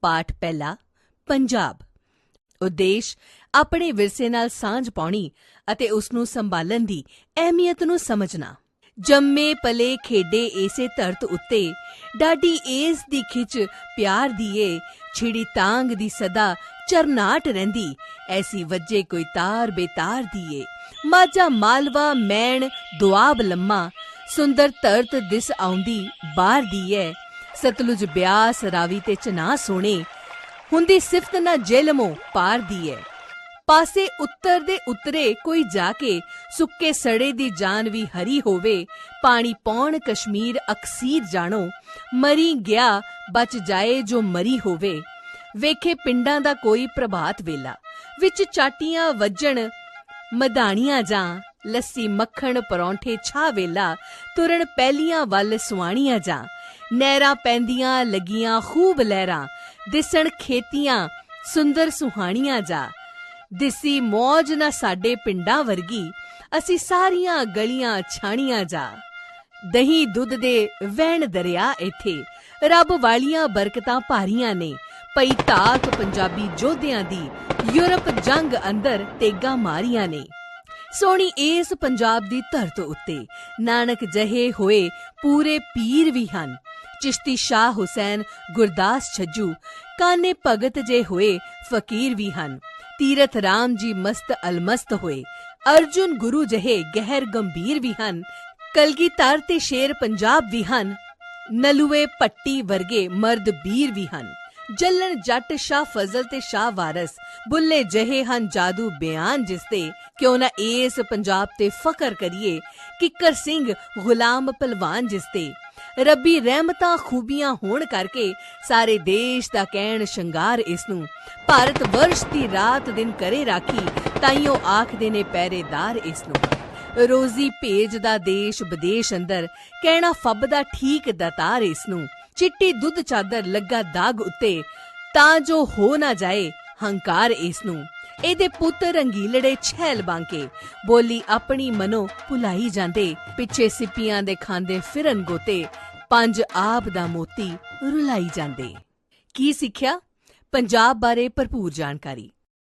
ਪਾਠ ਪਹਿਲਾ, ਪੰਜਾਬ। ਉਦੇਸ਼, ਆਪਣੇ ਵਿਰਸੇ ਨਾਲ ਸਾਂਝ ਪਾਉਣੀ ਅਤੇ ਉਸ ਨੂੰ ਸੰਭਾਲਣ ਦੀ ਅਹਿਮੀਅਤ ਨੂੰ ਸਮਝਣਾ। ਜੰਮੇ, ਪਲੇ, ਖੇਡੇ, ਏਸੇ ਧਰਤ ਉੱਤੇ ਡਾਡੀ ਏਸ ਦੀ ਖਿੱਚ ਪਿਆਰ ਦੀ ਏ, ਛਿੜੀ ਤਾਂਗ ਦੀ ਸਦਾ ਚਰਨਾਟ ਰਹਿੰਦੀ, ਐਸੀ ਵੱਜੇ ਕੋਈ ਤਾਰ ਬੇਤਾਰ ਦੀ ਏ। ਮਾਝਾ ਮਾਲਵਾ, ਮੈਣ, ਦੁਆਬ ਲੰਮਾ, ਸੁੰਦਰ ਧਰਤ ਦਿਸ ਆਉਂਦੀ ਬਾਹਰ ਦੀ ਏ। ਸਤਲੁਜ ਬਿਆਸ ਰਾਵੀ ਤੇ ਚਨਾ ਸੋਹਣੇ। ਹੁੰਦੀ ਸਿਫਤ ਨਾ ਜੇਲਮੋ ਪਾਰ ਦੀ ਏ ਪਾਸੇ ਉੱਤਰ ਦੇ ਉਤਰੇ ਕੋਈ ਜਾ ਕੇ, ਸੁੱਕੇ ਸੜੇ ਦੀ ਜਾਨ ਵੀ ਹਰੀ ਹੋਵੇ। ਪਾਣੀ ਪੌਣ ਕਸ਼ਮੀਰ ਅਕਸੀਰ ਜਾਣੋ, ਮਰੀ ਗਿਆ ਬਚ ਜਾਏ ਜੋ ਮਰੀ ਹੋਵੇ। ਵੇਖੇ ਪਿੰਡਾਂ ਦਾ ਕੋਈ ਪ੍ਰਭਾਤ ਵੇਲਾ, ਵਿੱਚ ਚਾਟੀਆਂ ਵੱਜਣ ਮਧਾਣੀਆਂ ਜਾਂ ਲੱਸੀ ਮੱਖਣ ਪਰੌਂਠੇ ਛਾ ਵੇਲਾ, ਤੁਰਨ ਪਹਿਲੀਆਂ ਵੱਲ ਸੁਆਣੀਆਂ ਜਾਂ ਨਹਿਰਾਂ ਪੈਂਦੀਆਂ ਲੱਗੀਆਂ ਖੂਬ ਲਹਿਰਾਂ। ਦਿਸਣ ਖੇਤੀਆਂ, ਸੁੰਦਰ ਸੁਹਾਣੀਆਂ ਜਾ। ਦਿਸੀ ਮੌਜ ਨਾ ਸਾਡੇ ਪਿੰਡਾਂ ਵਰਗੀ, ਅਸੀਂ ਸਾਰੀਆਂ ਗਲੀਆਂ ਛਾਣੀਆਂ ਜਾ। ਦਹੀਂ ਦੁੱਧ ਦੇ ਵਹਿਣ ਦਰਿਆ ਇੱਥੇ, ਰੱਬ ਵਾਲੀਆਂ ਬਰਕਤਾਂ ਭਾਰੀਆਂ ਨੇ। ਪਈ ਧਾਕ ਪੰਜਾਬੀ ਯੋਧਿਆਂ ਦੀ, ਯੂਰਪ ਜੰਗ ਅੰਦਰ ਤੇਗਾ ਮਾਰੀਆਂ ਨੇ। ਸੋਹਣੀ ਇਸ ਪੰਜਾਬ ਦੀ ਧਰਤ ਉੱਤੇ, ਨਾਨਕ ਜਹੇ ਹੋਏ ਪੂਰੇ ਪੀਰ ਵੀ ਹਨ। ਚਿਸ਼ਤੀ ਸ਼ਾਹ ਹੁਸੈਨ, ਗੁਰਦਾਸ ਛੱਜੂ, ਕਾਨੇ ਭਗਤ ਜੇ ਹੋਏ, ਫਕੀਰ ਵੀ ਹਨ। ਤੀਰਥ ਰਾਮ ਜੀ ਮਸਤ ਅਲਮਸਤ ਹੋਏ। ਅਰਜੁਨ ਗੁਰੂ ਜਹੇ ਗਹਿਰ ਗੰਭੀਰ ਵੀ ਹਨ। ਕਲਗੀਧਰ ਤੇ ਸ਼ੇਰ ਪੰਜਾਬ ਵੀ ਹਨ। ਨਲੂਏ ਪੱਟੀ ਵਰਗੇ ਮਰਦ ਵੀਰ ਵੀ ਹਨ। ਜੱਲਣ ਜੱਟ ਸ਼ਾਹ ਫਜ਼ਲ ਤੇ ਸ਼ਾਹ ਵਾਰਸ। ਬੁੱਲੇ ਜਹੇ ਹਨ ਜਾਦੂ ਬਿਆਨ ਜਿਸ ਤੇ। ਕਿਉਂ ਨਾ ਇਸ ਪੰਜਾਬ ਤੇ ਫਖਰ ਕਰੀਏ ਕਿੱਕਰ ਸਿੰਘ ਗੁਲਾਮ ਪਹਿਲਵਾਨ ਜਿਸ ਤੇ। ਰੱਬੀ ਰਹਿਮਤਾਂ ਖੂਬੀਆਂ ਹੋਣ ਕਰਕੇ ਸਾਰੇ ਦੇਸ਼ ਦਾ ਕਹਿਣ ਸ਼ਿੰਗਾਰ ਇਸ ਨੂੰ। ਭਾਰਤ ਵਰਸ਼ ਦੀ ਰਾਤ ਦਿਨ ਕਰੇ ਰਾਖੀ, ਤਾਈਓ ਆਖਦੇ ਨੇ ਪਹਿਰੇਦਾਰ ਇਸ ਨੂੰ। ਰੋਜ਼ੀ ਭੇਜ ਦਾ ਦੇਸ਼ ਵਿਦੇਸ਼ ਅੰਦਰ, ਕਹਿਣਾ ਫੱਬਦਾ ਠੀਕ ਦਤਾਰ ਇਸ ਨੂੰ। ਚਿੱਟੀ ਦੁੱਧ ਚਾਦਰ ਲੱਗਾ ਦਾਗ ਉੱਤੇ, ਤਾਂ ਜੋ ਹੋ ਨਾ ਜਾਏ ਹੰਕਾਰ ਇਸ ਨੂੰ। ਇਹਦੇ ਪੁੱਤ ਰੰਗੀਲੜੇ ਛੈਲ ਬਾਂਕੇ ਬੋਲੀ ਆਪਣੀ ਮਨੋ ਭੁਲਾਈ ਜਾਂਦੇ। ਪਿੱਛੇ ਸਿੱਪੀਆਂ ਦੇ ਖਾਂਦੇ ਫਿਰਨ ਗੋਤੇ। ਪੰਜ ਆਪ ਦਾ ਮੋਤੀ ਰੁਲਾਈ ਜਾਂਦੇ। ਕੀ ਸਿੱਖਿਆ? ਪੰਜਾਬ ਬਾਰੇ ਭਰਪੂਰ ਜਾਣਕਾਰੀ।